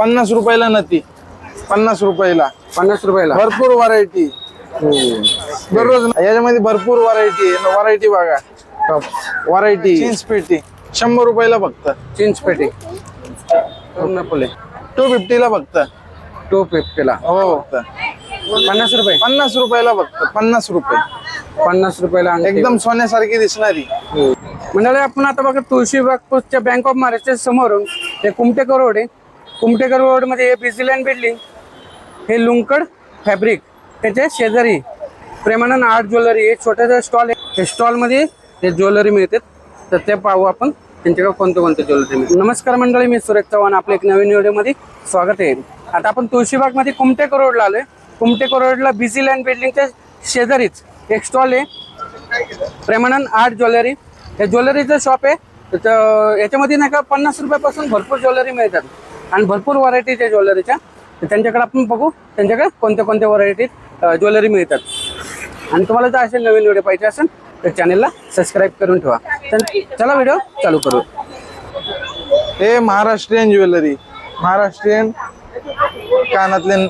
पन्नास रुपयाला नती. पन्नास रुपयाला. पन्नास रुपयाला. भरपूर व्हरायटी. दररोज याच्यामध्ये भरपूर व्हरायटी आहे. व्हरायटी बघा. व्हरायटी चीन्स पेटी शंभर रुपयाला फक्त. चिंच पेटी फुले. टू फिफ्टीला फक्त. टू फिफ्टीला हो फक्त. पन्नास रुपये. पन्नास रुपयाला फक्त. पन्नास रुपये. पन्नास रुपयाला. एकदम सोन्यासारखी दिसणारी. मंडळी आपण आता बघा तुळशीबाग पोस्टच्या बँक ऑफ महाराष्ट्र समोरून हे कुमटेकर रोड आहे कुमटेकर रोडमध्ये हे बिझीलँड बिल्डिंग हे लुंकड फॅब्रिक त्याच्या शेजारी प्रेमानंद आर्ट ज्वेलरी हे छोटासा स्टॉल आहे. हे स्टॉलमध्ये हे ज्वेलरी मिळतात तर ते पाहू आपण त्यांच्याकडे कोणतं कोणतं ज्वेलरी मिळते. नमस्कार मंडळी मी सुरेश चव्हाण आपल्या एक नवीन व्हिडिओमध्ये स्वागत आहे. आता आपण तुळशीबागमध्ये कुमटेकर रोडला आलोय. कुमटेकर रोडला बिझीलँड बिल्डिंगच्या शेजारीच एक स्टॉल आहे. Premanand art jewellery. हे ज्वेलरीचं शॉप आहे. तर याच्यामध्ये नाही का पन्नास रुपयापासून भरपूर ज्वेलरी मिळतात. आणि भरपूर व्हरायटीच्या ज्वेलरीच्या तर त्यांच्याकडे आपण बघू त्यांच्याकडे कोणत्या कोणत्या व्हरायटीत ज्वेलरी मिळतात. आणि तुम्हाला जर असे नवीन व्हिडिओ पाहिजे असेल तर चॅनलला सबस्क्राईब करून ठेवा. तर चला व्हिडिओ चालू करू. हे महाराष्ट्रीयन ज्वेलरी महाराष्ट्रीयन कानातले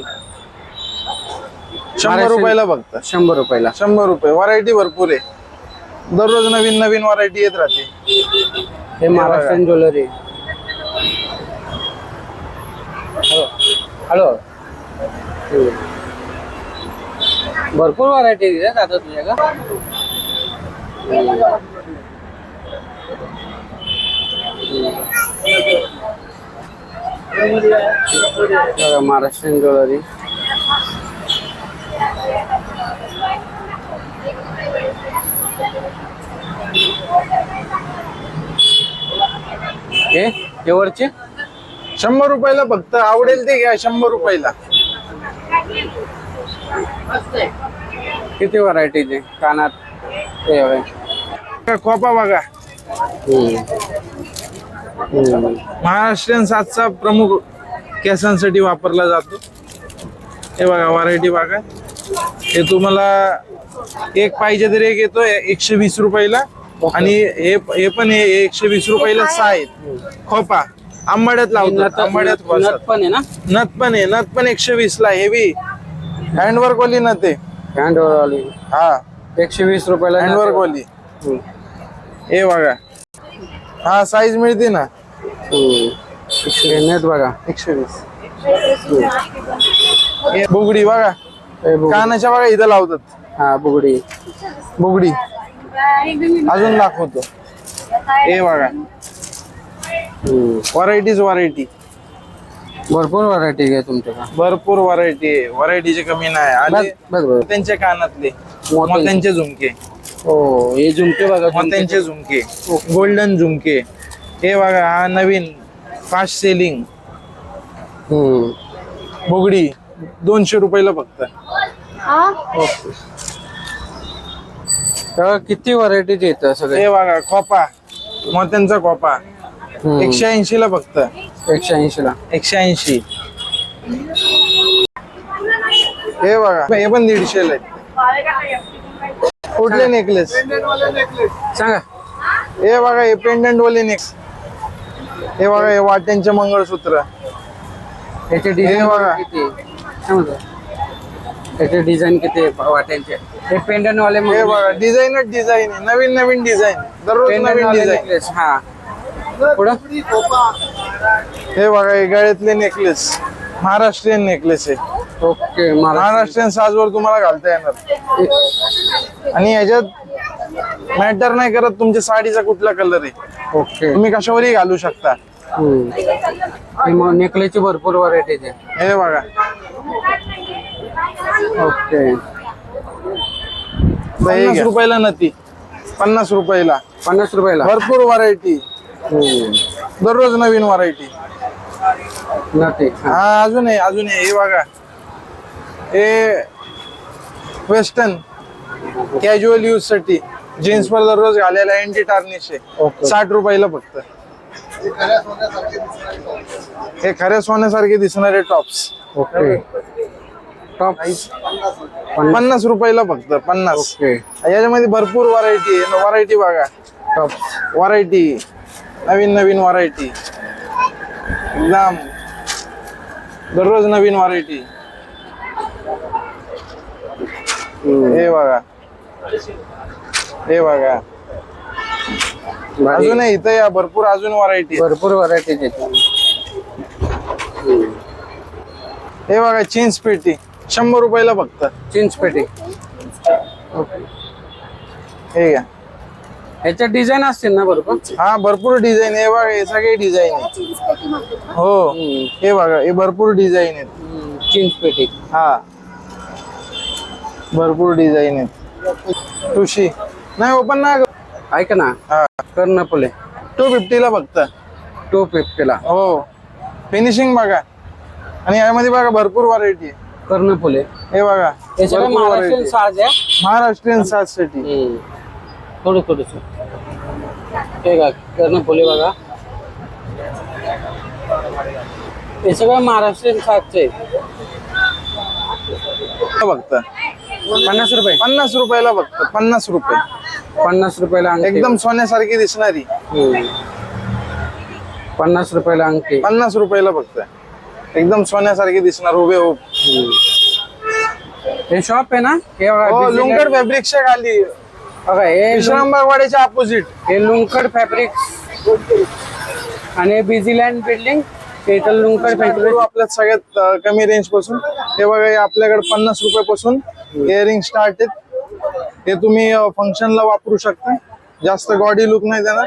शंभर रुपयाला फक्त शंभर रुपयाला. शंभर रुपये. व्हरायटी भरपूर आहे. दररोज नवीन नवीन व्हरायटी येत राहते. हे महाराष्ट्रीयन ज्वेलरी हॅलो. हॅलो. भरपूर व्हरायटी दिल्या आता तुझ्या का? महाराष्ट्रीयन ज्वेलरी. हे हे वरचे? शंभर रुपयाला फक्त. आवडेल ते घ्या शंभर रुपयाला. किती व्हरायटीचे कानात ते हवे. खोपा बघा. महाराष्ट्रीयन सातचा प्रमुख केसांसाठी वापरला जातो. हे बघा व्हरायटी बघा. हे तुम्हाला एक पाहिजे तरी एक येतो एकशे वीस रुपयाला. आणि हे हे पण हे एकशे वीस रुपयाला सहा आहेत. खोपा. आंबाड्यात लावतात आंबाड्यात नथ. पण आहे ना? नथ पण आहे नथ पण एकशे वीस ला हेवी हँडवर्क वाली नथ आहे. हँडवाली हा. एकशे वीस रुपयाला हँडवर्क वाली हम्म. हे बघा. हा साईज मिळते ना? हम्म. हे नेट बघा. एकशे वीस. हे बुगडी बघा. हे बघ. कानाच्या बघा इथं लावतात. हा बुगडी. बुगडी. अजून दाखवतो. हे बघा. हम्म. व्हरायटीज व्हरायटी भरपूर व्हरायटी आहे तुमच्याकडे भरपूर व्हरायटी आहे. व्हरायटीची कमी नाही. आले बस बस. त्यांच्या कानातले. मोत्यांचे. झुमके. हो हे झुमके बघा. मोत्यांचे झुमके. गोल्डन झुमके. हे बघा हा नवीन फास्ट सेलिंग हम्म. बुगडी. दोनशे रुपयाला फक्त. तर किती व्हरायटीचे येतं सगळे? हे बघा खोपा. मोत्यांचा खोपा. हम्म. एकशे ऐंशी ला फक्त एकशे ऐंशी ला एकशे ऐंशी. हे बघा हे पण दीडशे ला कुठले नेकलेस सांगा. हे बघा हे पेंडंट वाले नेक्स हे बघा हे वाट्यांचे मंगळसूत्र. याचे डिझाईन बघा. किती? याचे डिझाईन किती आहे वाट्यांचे? हे पेंडन वाले हे बघा डिझाईनच डिझाईन आहे. नवीन नवीन डिझाईन दररोज नवीन डिझाईन हा. पुढं? हे बघा हे गळ्यातले नेकलेस महाराष्ट्रीयन नेकलेस आहे. ओके महाराष्ट्र महाराष्ट्रीयन साजवर तुम्हाला घालता येणार. आणि ह्याच्यात मॅटर नाही करत तुमच्या साडीचा कुठला कलर आहे. ओके. तुम्ही कशावरही घालू शकता. नेकलेसची भरपूर व्हरायटीचे हे बघा. ओके. पन्नास रुपयाला नती पन्नास रुपयाला. पन्नास रुपयाला. भरपूर व्हरायटी. दररोज नवीन व्हरायटी हा. अजून आहे अजून आहे. हे बघा. हे वेस्टर्न कॅज्युअल यूजसाठी जीन्स वर दररोज घालायला अँटी टार्निश आहे. साठ रुपयाला फक्त. हे खऱ्या सोन्यासारखे दिसणारे टॉप्स ओके. टॉप पन्नास. रुपयाला फक्त पन्नास. याच्यामध्ये भरपूर व्हरायटी आहे. व्हरायटी बघा. टॉप व्हरायटी नवीन नवीन व्हरायटी एकदम दररोज नवीन व्हरायटी हे बघा. हे बघा. भारी. अजून इथं या भरपूर अजून व्हरायटी भरपूर व्हरायटी हे बघा चिंच पेटी. शंभर रुपयाला फक्त. चिंच पेटी. हे घ्या. ह्याच्यात डिझाईन असतील ना भरपूर? हा भरपूर डिझाईन आहे. बघा हे सगळे डिझाईन आहे हो हे बघा हे भरपूर डिझाईन आहेत. चिंच पेटी. हा. भरपूर डिझाईन आहेत. तुशी. नाही ओपन ना ऐका ना. हा. कर्णफुले टू फिफ्टीला फक्त. टू फिफ्टीला. हो. फिनिशिंग बघा. आणि यामध्ये बघा भरपूर व्हरायटी आहे. कर्णफुले हे बघा हे महाराष्ट्रीयन. साज आहे. महाराष्ट्रीयन साजसाठी. थोडं थोडस हे का कर्णफुले बघा. हे सगळं महाराष्ट्रीयन साजचे फक्त पन्नास रुपये. पन्नास रुपयाला फक्त पन्नास रुपये. पन्नास रुपयाला अंगठी. एकदम सोन्यासारखी दिसणारी. पन्नास रुपयाला अंगठी. पन्नास रुपयाला फक्त एकदम सोन्यासारखी दिसणार उभे उभ. हे शॉप आहे ना? हे हो Land- फॅब्रिकच्या खाली. बघा हे विश्रामबागवाड्याच्या अपोजिट हे लुंकड फॅब्रिक आणि बिझीलँड बिल्डिंग ते इथं लुंकड फॅब्रिक आपल्यात सगळ्यात अं, कमी रेंजपासून. हे बघा हे आपल्याकडे पन्नास रुपयापासून इयरिंग स्टार्ट आहेत. हे तुम्ही फंक्शनला वापरू शकता. जास्त गॉडी लुक नाही देणार.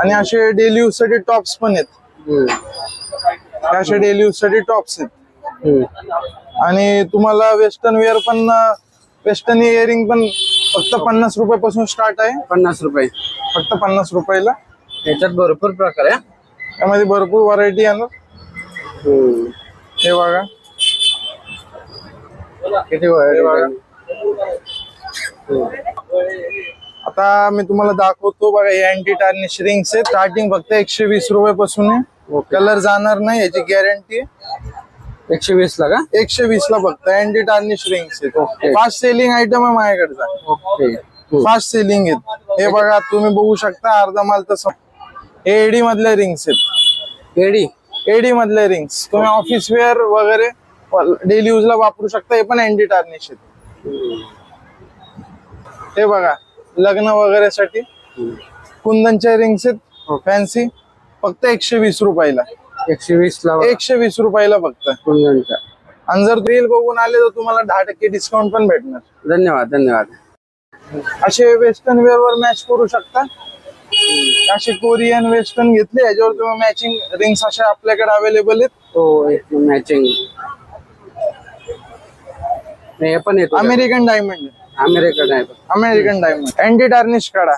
आणि असे डेली यूजसाठी टॉप्स पण आहेत. हे असे डेली यूजसाठी टॉप्स आहेत. आणि तुम्हाला वेस्टर्न वेअर पण वेस्टर्न इयरिंग पण फक्त पन्नास रुपयापासून स्टार्ट आहे. पन्नास रुपये. फक्त पन्नास रुपयाला. याच्यात भरपूर प्रकार आहे. त्यामध्ये भरपूर व्हरायटी आहे ना हे बघा. किती हे variety बघा. आहे. आता मी तुम्हाला दाखवतो बघा हे अँटी टार्निश रिंग्स आहेत. स्टार्टिंग फक्त एकशे वीस रुपये पासून आहे कलर जाणार नाही याची गॅरंटी आहे. एकशे वीस ला का? एकशे वीस ला फक्त अँटी टार्निश रिंग्स आहेत. फास्ट सेलिंग आयटम आहे माझ्याकडचा. ओके फास्ट सेलिंग आहेत. हे बघा तुम्ही बघू शकता अर्धा माल तसं. हे एडी मधले रिंग्स आहेत. एडी एडी मधले रिंग्स तुम्ही ऑफिस वेअर वगैरे डेली यूजला वापरू शकता हे पण अँटी टार्निश आहेत. हे बघा लग्न वगैरे साठी. कुंदनच्या रिंग्स आहेत. फॅन्सी फक्त एकशे वीस रुपयाला. एकशे वीस ला एकशे वीस रुपयाला फक्त. कुंदनच्या आणि जर रील बघून आले तर तुम्हाला दहा टक्के डिस्काउंट पण भेटणार. धन्यवाद धन्यवाद. असे वेस्टर्न वेअर वर मॅच करू शकता. असे कोरियन वेस्टर्न घेतले याच्यावर तुम्ही मॅचिंग रिंग्स असे आपल्याकडे अवेलेबल आहेत. हो एक मॅचिंग हे पण येतो. अमेरिकन डायमंड अमेरिकन आहे अमेरिकन डायमंड अँटी टार्निश काढा.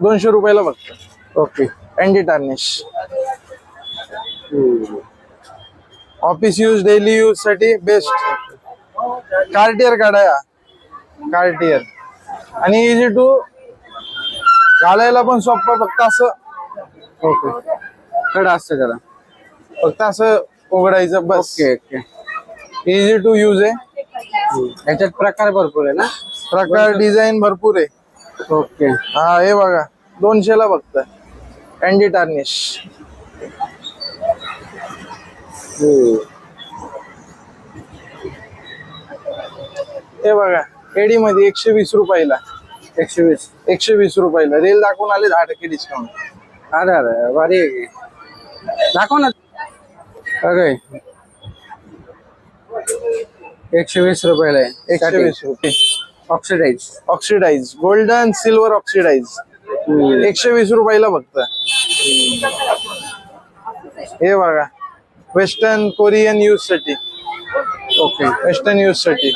दोनशे रुपयाला फक्त. Okay. Anti tarnish office use daily यूजसाठी best Cartier काढा या. कार्टियर आणि इझी टू घालायला पण सोपं फक्त असं. ओके कडा असतं त्याला फक्त असं उघडायचं बस. Okay okay easy to use आहे. याच्यात प्रकार भरपूर आहे ना? प्रकार डिझाईन भरपूर आहे. ओके हा हे बघा. दोनशेला फक्त. अँटी टार्निश हे बघा एडी मध्ये एकशे वीस रुपयाला. एकशे वीस. एकशे वीस रुपयाला. रेल दाखवून आले दहा टक्के डिस्काउंट अरे अरे भारी आहे. दाखव ना. एकशे वीस रुपयाला आहे. एकशे वीस रुपये. Oxidise oxidise golden silver oxidise एकशे वीस रुपयाला फक्त. हे बघा. वेस्टर्न कोरियन यूजसाठी. ओके वेस्टर्न यूजसाठी.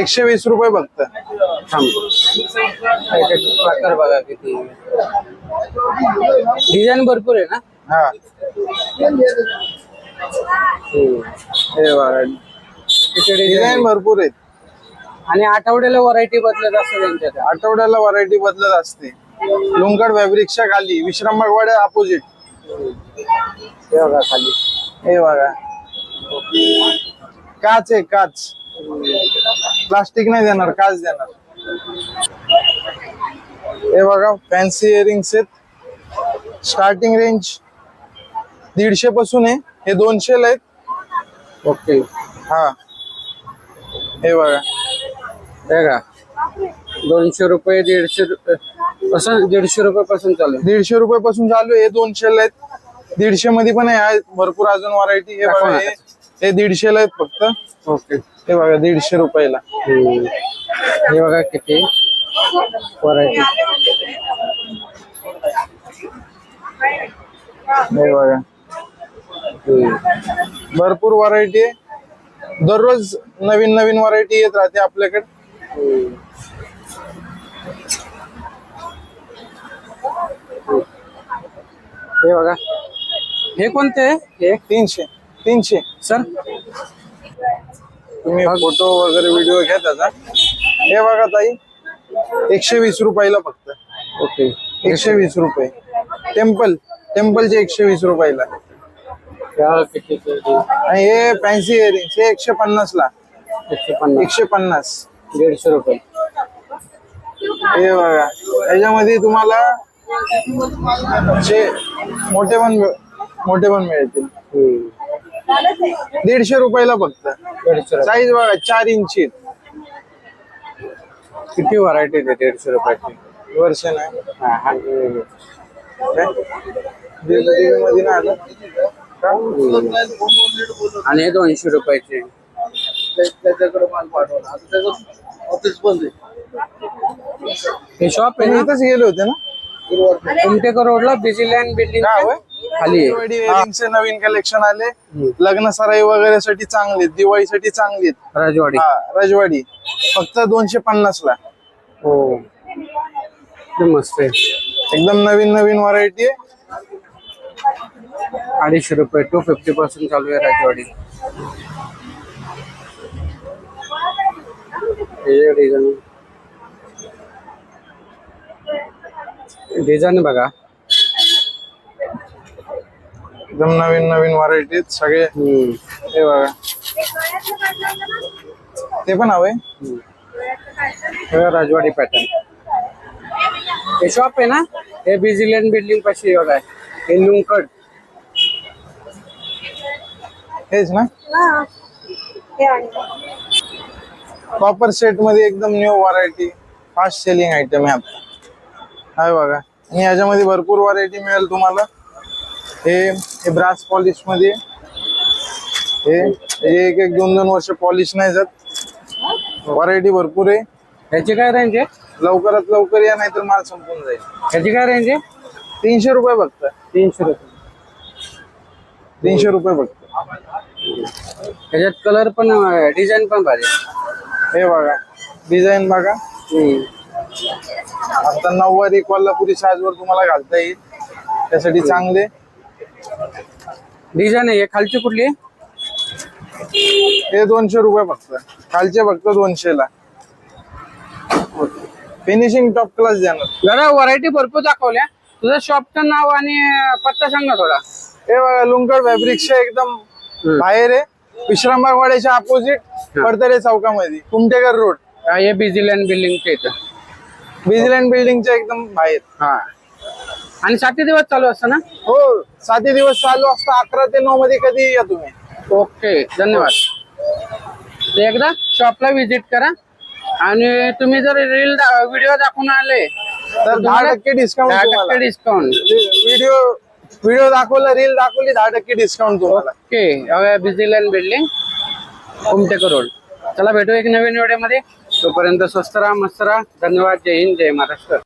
एकशे वीस रुपये फक्त. थांब. प्रकार बघा किती. डिझाईन भरपूर आहे ना? हा. हे बघा. किती डिझाईन भरपूर आहेत. आणि आठवड्याला व्हरायटी बदलत असते त्यांच्यात. आठवड्याला व्हरायटी बदलत असते. लुंकड फॅब्रिकच्या खाली विश्रामबागवाड्या अपोजिट हे बघा खाली. हे बघा. काच आहे काच. प्लास्टिक नाही देणार काच देणार. हे बघा फॅन्सी इयरिंग्स आहेत. स्टार्टिंग रेंज दीडशे पासून आहे. हे दोनशे आहेत. ओके हा. हे बघा. हे का दोनशे रुपये दीडशे रुपये पासून दीडशे रुपये पासून चालू आहे. दीडशे रुपये पासून चालू आहे. हे दोनशे आहेत. दीडशे मध्ये पण आहे. भरपूर अजून व्हरायटी हे बघा हे हे दीडशेला आहेत फक्त. ओके. हे बघा दीडशे रुपयाला. हे बघा किती. व्हरायटी हे बघा. भरपूर व्हरायटी आहे. दररोज नवीन नवीन व्हरायटी येत राहते आपल्याकडे. हे बघा. हे कोणते? हे तीनशे तीनशे. सर? तुम्ही फोटो वगैरे व्हिडिओ घ्या त्याचा. हे बघा ताई एकशे वीस रुपयाला फक्त. ओके. एकशे वीस रुपये. टेम्पल टेम्पलचे एकशे वीस रुपयाला. आणि हे फॅन्सी इयरिंग हे एकशे पन्नास ला. एकशे पन्नास. दीडशे रुपये. हे बघा याच्यामध्ये तुम्हाला मोठे पण मोठे पण मिळतील. दीडशे रुपयाला फक्त. दीडशे रुपये. साईज बघा चार इंची किती व्हरायटी आहे दीडशे रुपयाची? वर्ष नाही. हा, हा. काय? दीड- दीडमध्ये नाही आलं? का? आणि हे दोनशे रुपयाचे. त्याच्याकडे माल पाठवला. आता त्याचं ऑफिस बंद आहे. हे शॉप आहे तुम्ही ना? इथंच गेले होते ना? कुमटेकर रोडला बिझीलँड बिल्डिंग? खाली आहे. नवीन कलेक्शन आले. लग्न सराई वगैरे साठी चांगले दिवाळीसाठी चांगले राजवाडी. राजवाडी. फक्त दोनशे पन्नास ला. हो. मस्त आहे. एकदम नवीन नवीन व्हरायटी आहे. अडीचशे रुपये टू फिफ्टी पासून चालू आहे राजवाडी. हे डिझाईन डिझाईन बघा. एकदम नवीन नवीन व्हरायटी सगळे. हम्म. हे बघा. ते पण हवे राजवाडी पॅटर्न हे शॉप आहे ना? हे बिझीलँड बिल्डिंग पाशी बघा. हे लुंकड. हेच ना? कॉपर सेट मध्ये एकदम new variety fast selling item आहे आता. हाय बघा. आणि याच्यामध्ये भरपूर व्हरायटी मिळेल तुम्हाला. हे ब्रास पॉलिशमध्ये. हे एक एक दोन दोन वर्ष पॉलिश नाही जात. व्हरायटी भरपूर आहे. ह्याची काय रेंज आहे? लवकरात लवकर या नाहीतर माल संपून जाईल. ह्याची काय रेंज आहे? तीनशे रुपये फक्त. तीनशे रुपये. तीनशे रुपये फक्त. त्याच्यात कलर पण डिझाईन पण भारी आहे. हे बघा. डिझाईन बघा. हम्म. आता नऊवारी कोल्हापुरी साजवर तुम्हाला घालता येईल. त्यासाठी चांगले. डिझाईन आहे खालची कुठली? आहे? हे दोनशे रुपये फक्त. खालचे फक्त दोनशे ला. फिनिशिंग टॉप क्लास देणार. जरा व्हरायटी भरपूर दाखवल्या. तुझं शॉपचं नाव आणि पत्ता सांग ना थोडा. हे बघा लुंकड फॅब्रिकच्या एकदम बाहेर आहे. विश्रामबाग वाड्याच्या अपोजिट पडतरे चौकामध्ये. कुमटेकर रोड हा, हे बिझीलँड बिल्डिंगच्या इथं. बिझलँड बिल्डिंगच्या एकदम बाहेर. हा. आणि सातही दिवस चालू असतं ना? हो साती दिवस चालू असतं. अकरा ते नऊ मध्ये कधी या तुम्ही? ओके धन्यवाद. एकदा शॉपला व्हिजिट करा. आणि तुम्ही जर रील व्हिडिओ दाखवून आले तर दहा टक्के डिस्काउंट टक्के डिस्काउंट व्हिडिओ व्हिडिओ दाखवला रील दाखवली दहा टक्के डिस्काउंट तुम्हाला. Okay Busyland building Kumthekar road चला भेटू एक नवीन व्हिडिओमध्ये. तोपर्यंत स्वस्त राहा मस्त राहा. धन्यवाद. जय हिंद. जय महाराष्ट्र.